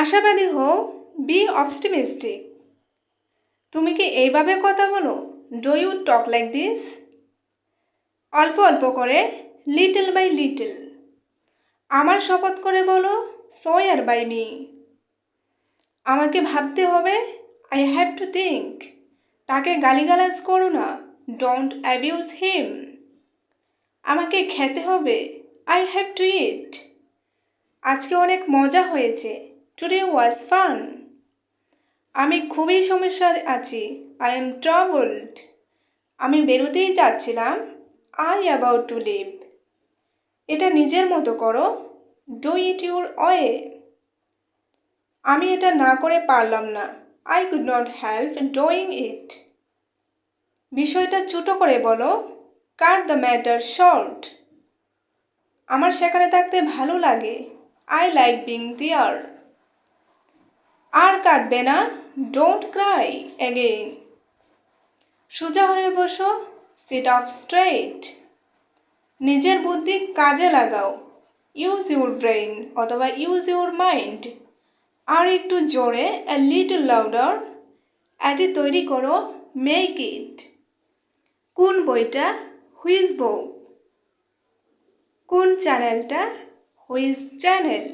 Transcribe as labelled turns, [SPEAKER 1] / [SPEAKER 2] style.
[SPEAKER 1] আশাবাদী হও B optimistic তুমি কি এইভাবে কথা বলো? Do you talk like this অল্প অল্প করে লিটল বাই লিটল আমার শপথ করে বলো সোয়ার বাই মি আমাকে ভাবতে হবে আই হ্যাভ টু থিঙ্ক তাকে গালিগালাজ করো না ডোন্ট অ্যাবিউজ হিম আমাকে খেতে হবে আই হ্যাভ টু ইট আজকে অনেক মজা হয়েছে। টুডে ওয়াজ ফান আমি খুবই সমস্যা আছি। আই এম ট্রাভেলড আমি বেরোতেই যাচ্ছিলাম আই অ্যাবাউট টু লিভ এটা নিজের মতো করো। ডু ইট ইউর ওয়ে আমি এটা না করে পারলাম না। I could not help doing it বিষয়টা ছোটো করে বলো। কার দ্য ম্যাটার শর্ট আমার সেখানে থাকতে ভালো লাগে। আই লাইক বিং দিয়ার কাঁদবে না ডোন্ট ক্রাই অ্যাগেইন সোজা হয়ে বসো সিট আপ স্ট্রেইট নিজের বুদ্ধি কাজে লাগাও। ইউজ ইউর ব্রেইন অথবা ইউজ ইউর মাইন্ড আর একটু জোরে অ্যা লিটল লাউডার এটি তৈরি করো মেক ইট কোন বইটা? হুইজ বউ কোন চ্যানেলটা হুইজ চ্যানেল